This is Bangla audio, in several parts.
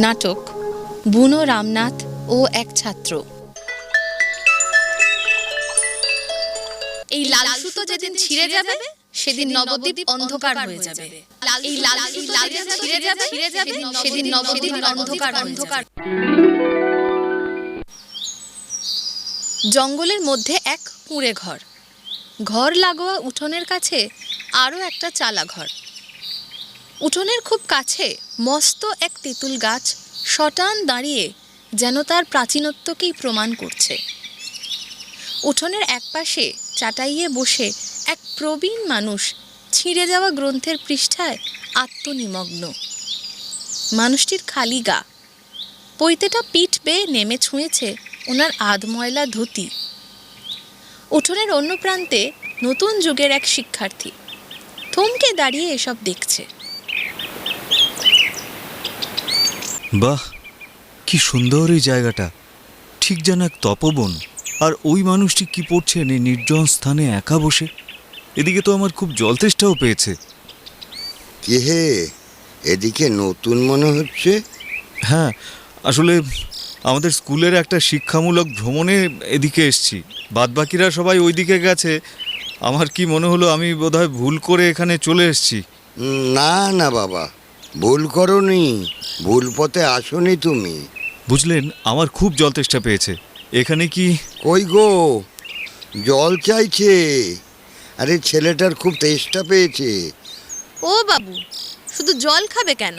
নাটক, বুনো রামনাথ ও এক ছাত্র। এই লাল সুতো যেদিন ছিঁড়ে যাবে, সেদিন নবদ্বীপ অন্ধকার হয়ে যাবে। এই লাল যাবে ছিঁড়ে যাবে, সেদিন নবদ্বীপ অন্ধকার অন্ধকার জঙ্গলের মধ্যে এক কুঁড়ে ঘর। ঘর লাগোয়া উঠোনের কাছে আরও একটা চালা ঘর উঠোনের খুব কাছে মস্ত এক তেঁতুল গাছ শটান দাঁড়িয়ে যেন তার প্রাচীনত্বকেই প্রমাণ করছে। উঠোনের একপাশে চাটাইয়ে বসে এক প্রবীণ মানুষ ছিঁড়ে যাওয়া গ্রন্থের পৃষ্ঠায় আত্মনিমগ্ন। মানুষটির খালি গা। পৈতেটা পিঠ বেয়ে নেমে ছুঁয়েছে ওনার আধময়লা ধুতি। উঠোনের অন্য প্রান্তে নতুন যুগের এক শিক্ষার্থী। থমকে দাঁড়িয়ে এসব দেখছে। বাহ কি সুন্দর এই জায়গাটা। ঠিক যেন এক তপবন। আর ওই মানুষটি কি পড়ছেন এই নির্জন স্থানে একা বসে? এদিকে তো আমার খুব জল তেষ্টাও পেয়েছে। কে হে এদিকে নতুন মনে হচ্ছে? হ্যাঁ আসলে আমাদের স্কুলের একটা শিক্ষামূলক ভ্রমণে এদিকে এসছি। বাদবাকিরা সবাই ওইদিকে গেছে। আমার কি মনে হলো আমি বোধহয় ভুল করে এখানে চলে এসেছি। না না বাবা ভুল করনি ভুল পথে আসনি তুমি। বুঝলেন আমার খুব জল তেষ্টা পেয়েছে। এখানে কি কই গো? জল চাইছে। আরে ছেলেটার খুব তেষ্টা পেয়েছে। ও বাবু শুধু জল খাবে কেন?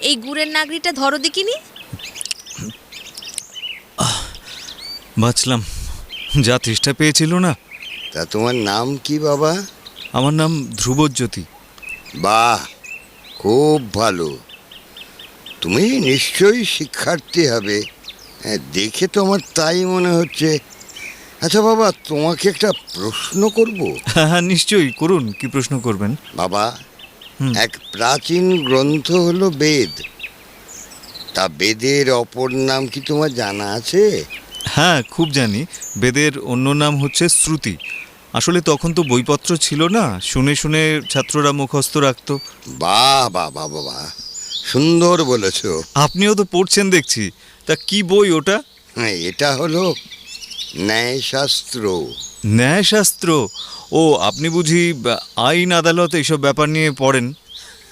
এই গুড়ের নাগরিটা ধরো দেখিনি? বাঁচলাম। যা তেষ্টা পেয়েছিল না। তা তোমার নাম কি বাবা? আমার নাম ধ্রুবজ্যোতি। বাহ খুব ভালো। তুমি নিশ্চয়ই শিক্ষার্থী হবে। হ্যাঁ, দেখে তো আমার তাই মনে হচ্ছে। আচ্ছা বাবা তোমাকে একটা প্রশ্ন করব? হ্যাঁ হ্যাঁ নিশ্চয়ই করুন কি প্রশ্ন করবেন? বাবা এক প্রাচীন গ্রন্থ হলো বেদ। তা বেদের অপর নাম কি তোমার জানা আছে? হ্যাঁ খুব জানি। বেদের অন্য নাম হচ্ছে শ্রুতি। আসলে তখন তো বইপত্র ছিল না। শুনে শুনে ছাত্ররা মুখস্থ রাখতো। বাহ বাহ বাহ বাহ, বাহ। সুন্দর বলেছ। আপনিও তো পড়ছেন দেখছি। তা কি বই ওটা? হ্যাঁ এটা হলো ন্যায়শাস্ত্র। ন্যায়শাস্ত্র? ও আপনি বুঝি আইন আদালত এইসব ব্যাপার নিয়ে পড়েন?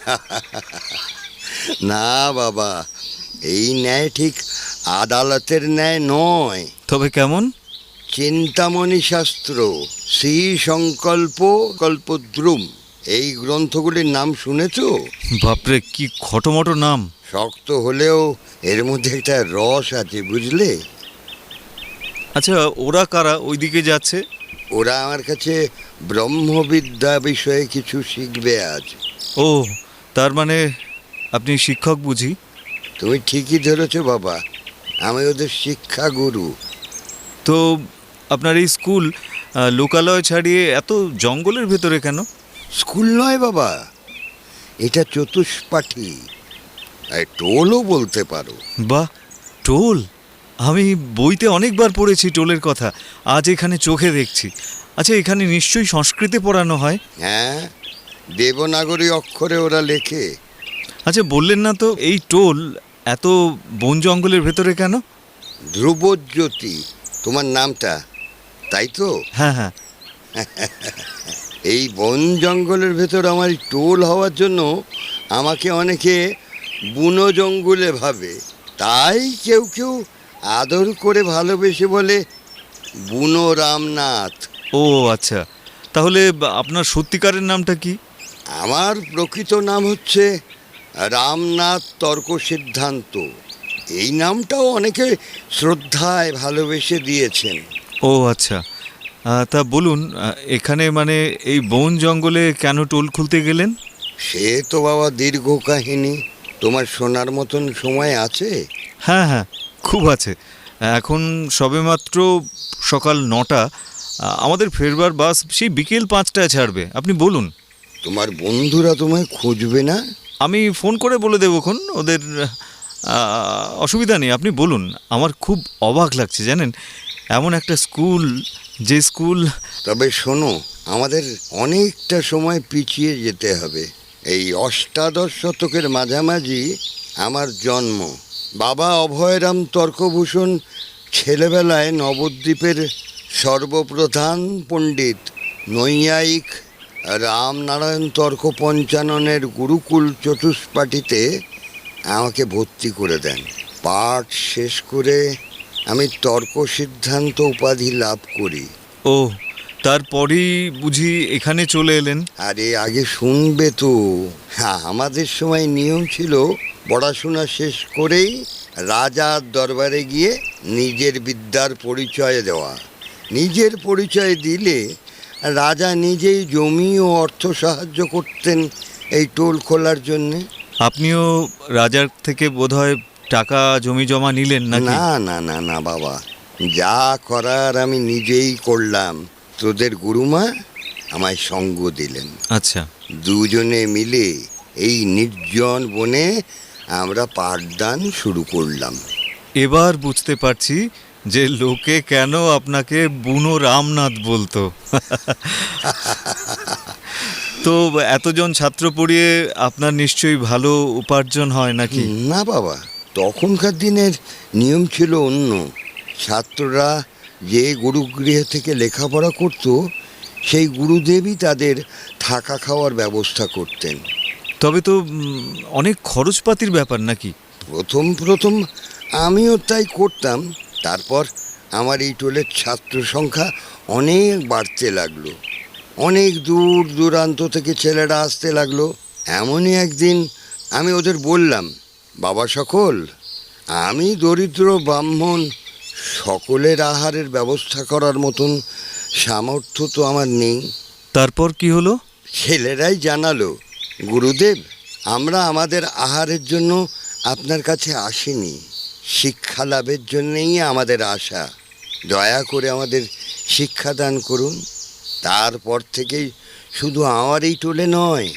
না বাবা এই ন্যায় ঠিক আদালতের ন্যায় নয়। তবে কেমন? চিন্তামণি শাস্ত্র শ্রী সংকল্প কল্পদ্রুম। এই গ্রন্থগুলির নাম শুনেছ? বাপরে কি খটোমটো নাম। শক্ত হলেও এর মধ্যে একটা রস আছে বুঝলে? আচ্ছা ওরা কারা? ওইদিকে যাচ্ছে? ওরা আমার কাছে ব্রহ্মবিদ্যা বিষয়ে কিছু শিখবে আজ। ও তার মানে আপনি শিক্ষক বুঝি? তুমি ঠিকই ধরেছো বাবা। আমি ওদের শিক্ষা গুরু তো আপনার এই স্কুল লোকালয় ছাড়িয়ে এত জঙ্গলের ভেতরে কেন? স্কুল নয় বাবা এটা চতুষ্পাঠী। টোলও বলতে পারো। বাহ টোল? আমি বইতে অনেকবার পড়েছি টোলের কথা আজ এখানে চোখে দেখছি। আচ্ছা এখানে নিশ্চয়ই সংস্কৃতে পড়ানো হয়? হ্যাঁ দেবনাগরী অক্ষরে ওরা লেখে। আচ্ছা বললেন না তো এই টোল এত বন জঙ্গলের ভেতরে কেন? ধ্রুবজ্যোতি তোমার নামটা? তাই তো? হ্যাঁ হ্যাঁ। এই বন জঙ্গলের ভেতর আমার টোল হওয়ার জন্য আমাকে অনেকে বুনো জঙ্গলে ভাবে। তাই কেউ কেউ আদর করে ভালোবেসে বলে বুনো রামনাথ। ও আচ্ছা। তাহলে আপনার সত্যিকারের নামটা কি? আমার প্রকৃত নাম হচ্ছে রামনাথ তর্ক সিদ্ধান্ত। এই নামটাও অনেকে শ্রদ্ধায় ভালোবেসে দিয়েছেন। ও আচ্ছা। তা বলুন এখানে মানে এই বন জঙ্গলে কেন টোল খুলতে গেলেন? সে তো বাবা দীর্ঘ কাহিনী। তোমার শোনার মতন সময় আছে? হ্যাঁ হ্যাঁ খুব আছে। এখন সবেমাত্র সকাল নটা আমাদের ফেরবার বাস সেই বিকেল পাঁচটায় ছাড়বে। আপনি বলুন। তোমার বন্ধুরা তোমায় খুঁজবে না? আমি ফোন করে বলে দেবোখন ওদের অসুবিধা নেই। আপনি বলুন আমার খুব অবাক লাগছে জানেন? এমন একটা স্কুল, যে স্কুল তবে শোনো, আমাদের অনেকটা সময় পিছিয়ে যেতে হবে। এই অষ্টাদশ শতকের মাঝামাঝি আমার জন্ম। বাবা অভয়রাম তর্কভূষণ, ছেলেবেলায় নবদ্বীপের সর্বপ্রধান পণ্ডিত। নৈয়ায়িক রামনারায়ণ তর্ক পঞ্চাননের গুরুকুল চতুষ্পাঠীতে আমাকে ভর্তি করে দেন। পাঠ শেষ করে আমি তর্ক সিদ্ধান্ত উপাধি লাভ করি। ও তারপরেই বুঝি এখানে চলে এলেন। আরে আগে শুনবে তো। হ্যাঁ আমাদের সময় নিয়ম ছিল পড়াশোনা শেষ করেই রাজার দরবারে গিয়ে নিজের বিদ্যার পরিচয় দেওয়া। নিজের পরিচয় দিলে রাজা নিজেই জমি ও অর্থ সাহায্য করতেন এই টোল খোলার জন্যে। আপনিও রাজার থেকে বোধহয় টাকা জমি জমা নিলেন নাকি? না না না না বাবা। যা করার আমি নিজেই করলাম। তোদের গুরুমা আমায় সঙ্গ দিলেন। আচ্ছা। দুজনে মিলে এই নির্জন বনে আমরা পাঠদান শুরু করলাম। এবার বুঝতে পারছি যে লোকে কেন আপনাকে বুনো রামনাথ বলতো। তো এতজন ছাত্র পড়িয়ে আপনার নিশ্চয়ই ভালো উপার্জন হয় নাকি? না বাবা। তখনকার দিনের নিয়ম ছিল অন্য। ছাত্ররা যে গুরুগৃহ থেকে লেখাপড়া করত সেই গুরুদেবই তাদের থাকা খাওয়ার ব্যবস্থা করতেন। তবে তো অনেক খরচপাতির ব্যাপার নাকি? প্রথম প্রথম আমিও তাই করতাম তারপর আমার এই টোলের ছাত্র সংখ্যা অনেক বাড়তে লাগল। অনেক দূর দূরান্ত থেকে ছেলেরা আসতে লাগল। এমনই একদিন আমি ওদের বললাম বাবা সকল আমি দরিদ্র ব্রাহ্মণ সকলের আহারের ব্যবস্থা করার মতন সামর্থ্য তো আমার নেই। তারপর কি হলো? ছেলেরাই জানালো গুরুদেব আমরা আমাদের আহারের জন্য আপনার কাছে আসিনি। শিক্ষা লাভের জন্যেই আমাদের আশা দয়া করে আমাদের শিক্ষাদান করুন। তারপর থেকেই শুধু আমার এই টোলে নয়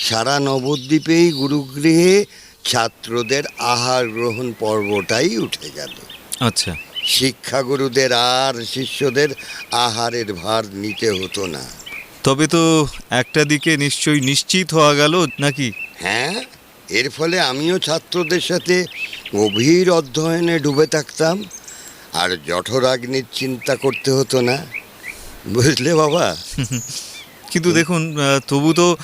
সারা নবদ্বীপেই গুরুগৃহে ছাত্রদের আহার গ্রহণ পর্বটাই উঠে গেল। আচ্ছা। শিক্ষাগুরুদের আর শিষ্যদের আহারের ভার নিতে হতো না। তবে তো একটা দিকে নিশ্চয়ই নিশ্চিত হওয়া গেল নাকি? হ্যাঁ এর ফলে আমিও ছাত্রদের সাথে গভীর অধ্যয়নে ডুবে থাকতাম আর জঠরাগ্নির চিন্তা করতে হতো না। বুঝলে বাবা? কিন্তু দেখুন তবু তো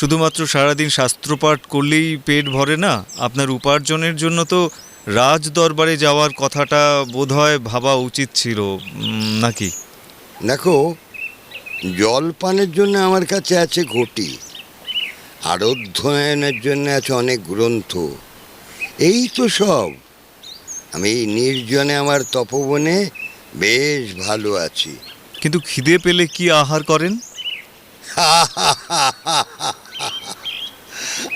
শুধুমাত্র সারাদিন শাস্ত্রপাঠ করলেই পেট ভরে না? আপনার উপার্জনের জন্য তো রাজ দরবারে যাওয়ার কথাটা বোধহয় ভাবা উচিত ছিল নাকি? দেখো জল পানের জন্য আমার কাছে আছে ঘটি আর অধ্যয়নের জন্য আছে অনেক গ্রন্থ। এই তো সব। আমি এই নির্জনে আমার তপবনে বেশ ভালো আছি। কিন্তু খিদে পেলে কি আহার করেন?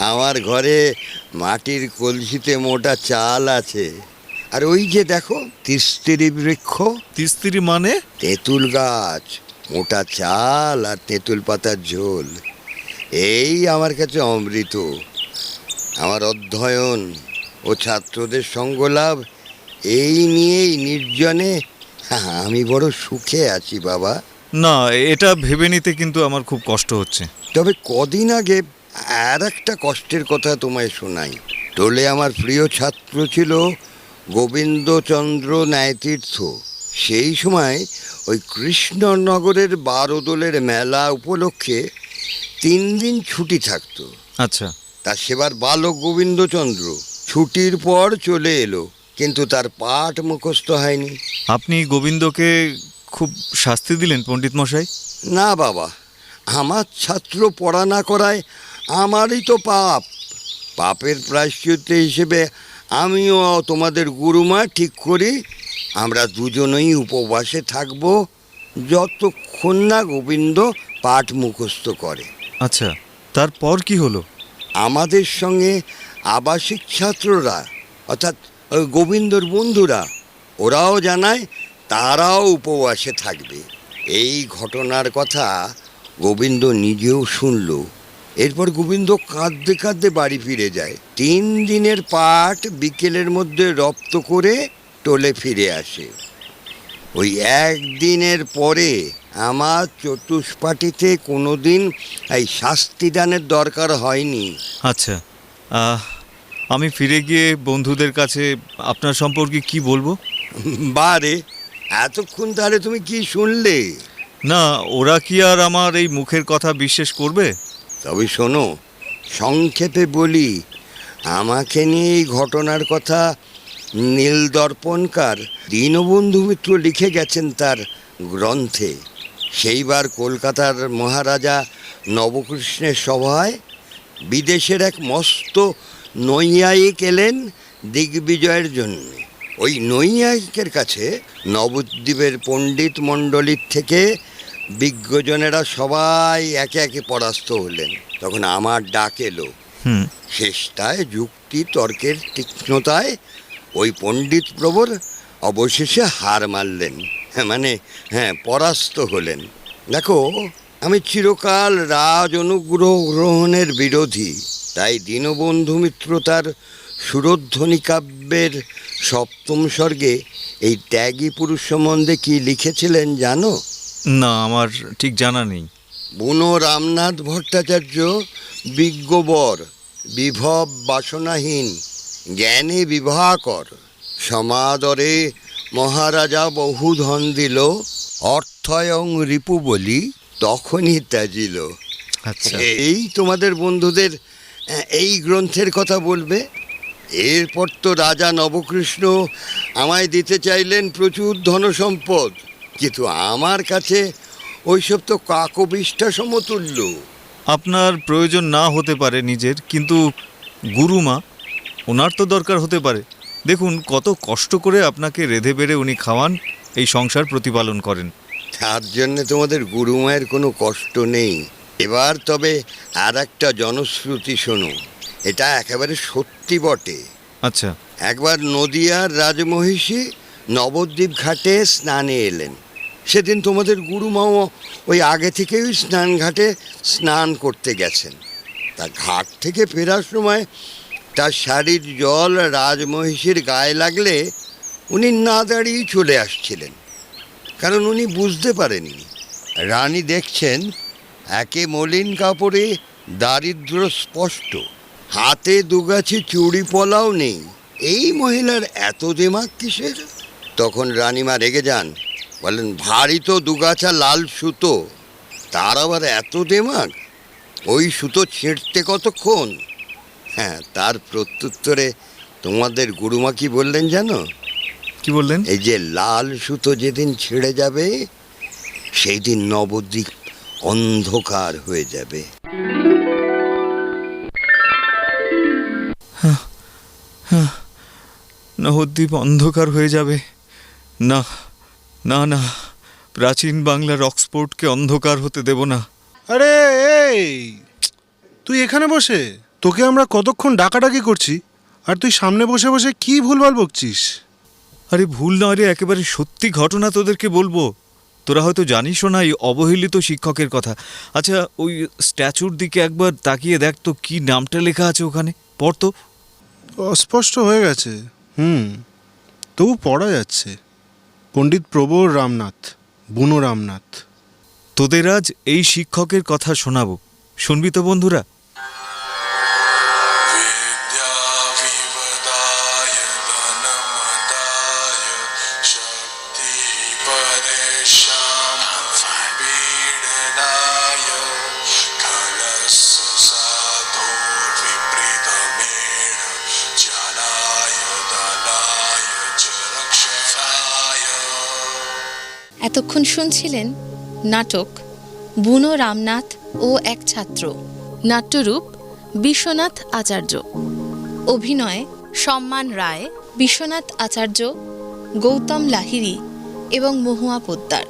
আমার ঘরে মাটির কলসিতে মোটা চাল আছে। আর ওই যে দেখো তিস্তিরি বৃক্ষ। তিস্তিরি মানে? তেঁতুল গাছ মোটা চাল আর তেঁতুল পাতার ঝোল। এই আমার কাছে অমৃত। আমার অধ্যয়ন ও ছাত্রদের সঙ্গ লাভ এই নিয়েই নির্জনে আমি বড় সুখে আছি বাবা। না এটা ভেবে নিতে কিন্তু আমার খুব কষ্ট হচ্ছে। তবে কদিন আগে আর একটা কষ্টের কথা তোমায় শোনাই। টোলে আমার প্রিয় ছাত্র ছিল গোবিন্দচন্দ্র ন্যায়তীর্থ। সেই সময় ওই কৃষ্ণনগরের বারোদোলের মেলা উপলক্ষে তিন দিন ছুটি থাকতো। আচ্ছা। তার সেবার বালক গোবিন্দচন্দ্র ছুটির পর চলে এলো কিন্তু তার পাঠ মুখস্থ হয়নি। আপনি গোবিন্দকে খুব শাস্তি দিলেন পণ্ডিত মশাই না বাবা আমার ছাত্র পড়া না করায় আমারই তো পাপ। পাপের প্রায়শ্চিত্ত হিসেবে আমিও তোমাদের গুরুমা ঠিক করি। আমরা দুজনেই উপবাসে থাকব যতক্ষণ না গোবিন্দ পাঠ মুখস্থ করে। আচ্ছা তারপর কি হলো? আমাদের সঙ্গে আবাসিক ছাত্ররা অর্থাৎ ওই গোবিন্দর বন্ধুরা ওরাও জানায় তারাও উপবাসে থাকবে। এই ঘটনার কথা গোবিন্দ নিজেও শুনল। এরপর গোবিন্দ কাঁদতে কাঁদতে বাড়ি ফিরে যায়। তিন দিনের পাঠ বিকেলের মধ্যে রপ্ত করে টোলে ফিরে আসে। ওই একদিনের পরে আমার চতুষ্পাটিতে কোনোদিন এই শাস্তিদানের দরকার হয়নি। আচ্ছা আমি ফিরে গিয়ে বন্ধুদের কাছে আপনার সম্পর্কে কি বলব? বারে এতক্ষণ তাহলে তুমি কি শুনলে? না ওরা কি আর আমার এই মুখের কথা বিশ্বাস করবে? তবে শোনো, সংক্ষেপে বলি, আমাকে নিয়ে এই ঘটনার কথা নীল দর্পণকার দীনবন্ধু মিত্র লিখে গেছেন তার গ্রন্থে। সেইবার কলকাতার মহারাজা নবকৃষ্ণের সভায় বিদেশের এক মস্ত নৈয়ায়িক এলেন দিগ্বিজয়ের জন্য। ওই নৈয়ায়িকের কাছে নবদ্বীপের পণ্ডিত মণ্ডলীর থেকে বিজ্ঞজনেরা সবাই একে একে পরাস্ত হলেন। তখন আমার ডাক এলো। শেষটায় যুক্তি তর্কের তীক্ষ্ণতায় ওই পণ্ডিত প্রবর অবশেষে হার মারলেন হ্যাঁ মানে হ্যাঁ পরাস্ত হলেন। দেখো আমি চিরকাল রাজ অনুগ্রহ গ্রহণের বিরোধী। তাই দীনবন্ধু মিত্র তার সুরধ্বনি কাব্যের সপ্তম স্বর্গে এই ত্যাগী পুরুষ সম্বন্ধে কি লিখেছিলেন জানো? না আমার ঠিক জানা নেই। বুনো রামনাথ ভট্টাচার্য বিজ্ঞবর বিভব বাসনাহীন জ্ঞানে বিবাহকর সমাদরে মহারাজা বহু ধন দিল অর্থয়ং রিপু বলি তখনই ত্যাজিল। আচ্ছা। এই তোমাদের বন্ধুদের এই গ্রন্থের কথা বলবে? এরপর তো রাজা নবকৃষ্ণ আমায় দিতে চাইলেন প্রচুর ধনসম্পদ। কিন্তু আমার কাছে ওইসব তো কাকবিষ্ঠা সমতুল্য। আপনার প্রয়োজন না হতে পারে নিজের কিন্তু গুরুমা ওনার তো দরকার হতে পারে। দেখুন কত কষ্ট করে আপনাকে রেধে বেড়ে উনি খাওয়ান এই সংসার প্রতিপালন করেন। তার জন্য তোমাদের গুরুমায়ের কোনো কষ্ট নেই। এবার তবে আর একটা জনশ্রুতি শোনো এটা একেবারে সত্যি বটে। আচ্ছা। একবার নদিয়ার রাজমহিষী নবদ্বীপ ঘাটে স্নানে এলেন। সেদিন তোমাদের গুরুমাও ওই আগে থেকেই স্নান ঘাটে স্নান করতে গেছেন। তা ঘাট থেকে ফেরার সময় তার শাড়ির জল রাজমহিষীর গায়ে লাগলে উনি না দাঁড়িয়ে চলে আসছিলেন। কারণ উনি বুঝতে পারেননি। রানী দেখছেন একে মলিন কাপড়ে দারিদ্র স্পষ্ট। হাতে দুগাছি চুড়ি পলাও নেই। এই মহিলার এত দেমাগ কিসের? তখন রানীমা রেগে যান। বলেন ভারী তো দুগাছা লাল সুতো তার আবার এত দেমাগ? ওই সুতো ছিঁড়তে কতক্ষণ? হ্যাঁ তার প্রত্যুত্তরে তোমাদের গুরুমা কি বললেন জানো? কি বললেন? এই যে লাল সুতো যেদিন ছিঁড়ে যাবে সেই দিন নবদ্বীপ অন্ধকার হয়ে যাবে। নবদ্বীপ অন্ধকার হয়ে যাবে। না না না প্রাচীন বাংলার অক্সফোর্ডকে অন্ধকার হতে দেব না। আরে এই তুই এখানে বসে? তোকে আমরা কতক্ষণ ডাকাডাকি করছি? আর তুই সামনে বসে বসে কি ভুলভাল বকছিস? আরে ভুল নয় রে একেবারে সত্যি ঘটনা তোদেরকে বলব। তোরা হয়তো জানিসও না এই অবহেলিত শিক্ষকের কথা। আচ্ছা ওই স্ট্যাচুর দিকে একবার তাকিয়ে দেখ তো কি নামটা লেখা আছে ওখানে। পড় তো। অস্পষ্ট হয়ে গেছে। হুম তবু পড়া যাচ্ছে। পণ্ডিত প্রবর রামনাথ বুনো রামনাথ। তোদের আজ এই শিক্ষকের কথা শোনাবো। শুনবি তো বন্ধুরা? এতক্ষণ শুনছিলেন নাটক বুনো রামনাথ ও এক ছাত্র, নাট্যরূপ বিশ্বনাথ আচার্য, অভিনয় সম্মান রায়, বিশ্বনাথ আচার্য, গৌতম লাহিড়ী এবং মহুয়া পোদ্দার।